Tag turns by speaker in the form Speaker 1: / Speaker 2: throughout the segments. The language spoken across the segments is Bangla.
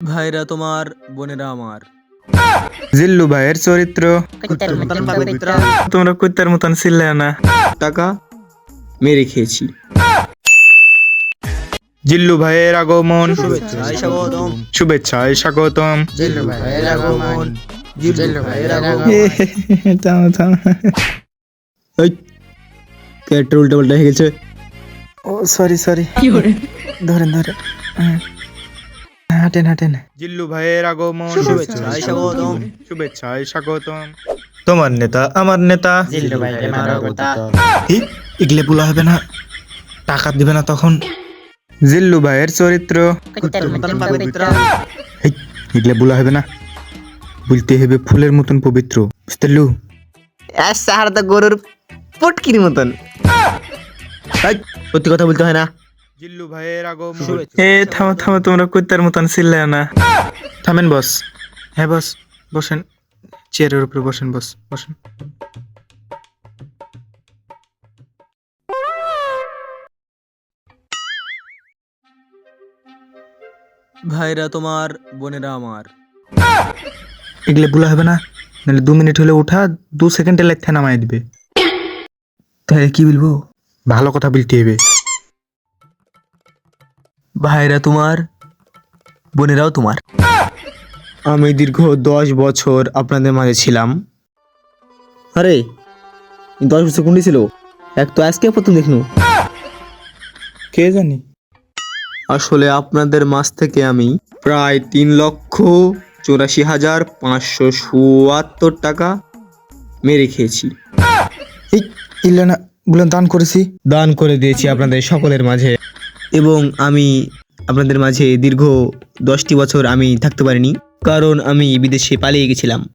Speaker 1: ভাইরা তোমার বোনেরা আমার।
Speaker 2: জিল্লু ভাইয়ের চরিত্র। তোমরা কুত্তার মতন চিল্লায় না।
Speaker 1: টাকা মেরে খেয়েছি।
Speaker 2: জিল্লু ভাইয়ের আগমন।
Speaker 1: শুভেচ্ছায় স্বাগতম।
Speaker 3: জিল্লু ভাইয়ের আগমন। জিল্লু ভাইয়ের আগমন।
Speaker 1: হয়ে গেছে?
Speaker 2: ও সরি সরি ধরেন ধরেন। হ্যাঁ। হাঁটেন হাঁটেন। জিল্লু ভাইয়ের আগমন।
Speaker 1: শুভেচ্ছায় স্বাগতম।
Speaker 2: শুভেচ্ছায় স্বাগতম। তোমার নেতা আমার নেতা।
Speaker 3: জিল্লু ভাইয়ের মানবতা
Speaker 2: এই, এগুলো বলা হবে না। টাকা দিবে না তখন। জিল্লু ভাইয়ের চরিত্র। এগুলো বলা হবে না। বলতে হবে ফুলের মতন পবিত্র। বুঝতে পারলু?
Speaker 1: সাহার তো গরুর পটকির মতন। সত্যি কথা বলতে হয় না।
Speaker 2: জিল্লু ভাইয়ের আগমন। এ থামো থামো তোমরা কুত্তার মতন চিল্লায় না। থামেন বস। হ্যাঁ বস বসেন। চেয়ারের উপরে বসেন বস বসেন।
Speaker 1: ভাইরা তোমার বোনেরা আমার।
Speaker 2: এগুলো বলা হবে না নাহলে দু মিনিট হলে উঠা দু সেকেন্ডে লেখা নামাই দিবে। তাহলে কি বলব? ভালো কথা বলতে হবে।
Speaker 1: ভাইরা তোমার বোনেরাও তোমার। আমি দীর্ঘ দশ বছর আপনাদের মাঝে ছিলাম। আরে দশ বছর কোনটি ছিল? এক তো আজকে প্রথম দেখনু।
Speaker 2: কে জানি?
Speaker 1: আসলে আপনাদের মাঝ থেকে আমি প্রায় তিন লক্ষ চৌরাশি হাজার পাঁচশো চুয়াত্তর টাকা মেরে খেয়েছি।
Speaker 2: এই ইল্লা বলে দান করেছি।
Speaker 1: দান করে দিয়েছি আপনাদের সকলের মাঝে। এবং আমি আপনাদের মাঝে দীর্ঘ দশটি বছর আমি থাকতে পারিনি, কারণ আমি বিদেশে পালিয়ে গেছিলাম।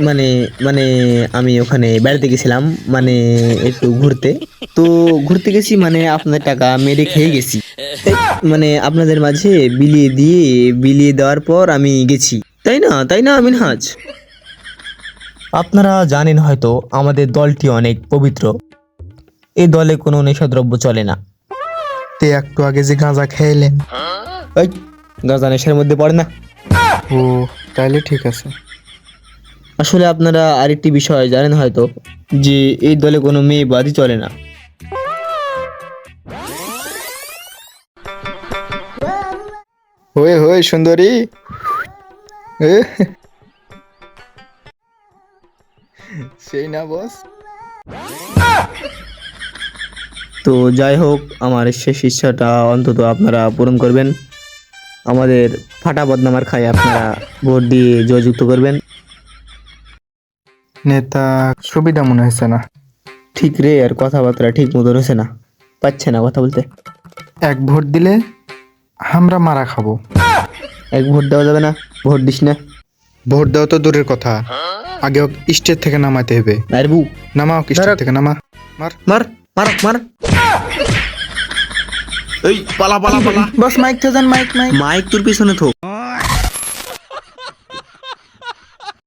Speaker 1: মানে মানে আমি ওখানে বেড়াতে গেছিলাম মানে একটু ঘুরতে। তো ঘুরতে গেছি মানে আপনাদের টাকা মেরে খেয়ে গেছি। মানে আপনাদের মাঝে বিলিয়ে দিয়ে, বিলিয়ে দেওয়ার পর আমি গেছি। তাই না? তাই না, মিনহাজ? আপনারা জানেন হয়তো আমাদের দলটি অনেক পবিত্র। এই দলে কোনো নেশাদ্রব্য চলে না।
Speaker 2: তে একটু আগে যে গাঁজা খেয়েলেন।
Speaker 1: এই গাঁজা নেশার মধ্যে পড়ে না?
Speaker 2: ও তাইলে ঠিক আছে।
Speaker 1: আসলে আপনারা আরেকটি বিষয় জানেন হয়তো যে এই দলে কোনো মেয়ে বাদই চলে না।
Speaker 2: হয়ে হয়ে সুন্দরী। সেই না বস।
Speaker 1: তো যাই হোক আমার শেষ ইচ্ছাটা অন্তত আপনারা পূরণ করবেন। আমাদের ফাটা বদনামার খায় আপনারা ভোট দিয়ে জয়যুক্ত করবেন।
Speaker 2: নেতা সুবিধা মনে হয়েছে না।
Speaker 1: ঠিক রে আর কথাবার্তা ঠিক মতো রয়েছে না। পাচ্ছে না কথা বলতে।
Speaker 2: এক ভোট দিলে আমরা মারা খাব।
Speaker 1: এক ভোট দেওয়া যাবে না ভোট দিস না।
Speaker 2: ভোট দেওয়া তো দূরের কথা। আগে স্টেজ থেকে নামাতে হবে।
Speaker 1: আর বউ
Speaker 2: নামাও স্টেজ থেকে নামা। মার।
Speaker 1: মার মার মার। এই পালা পালা পালা।
Speaker 2: বস মাইক তো দেন মাইক মাইক।
Speaker 1: মাইক তোর পিছনে থোক।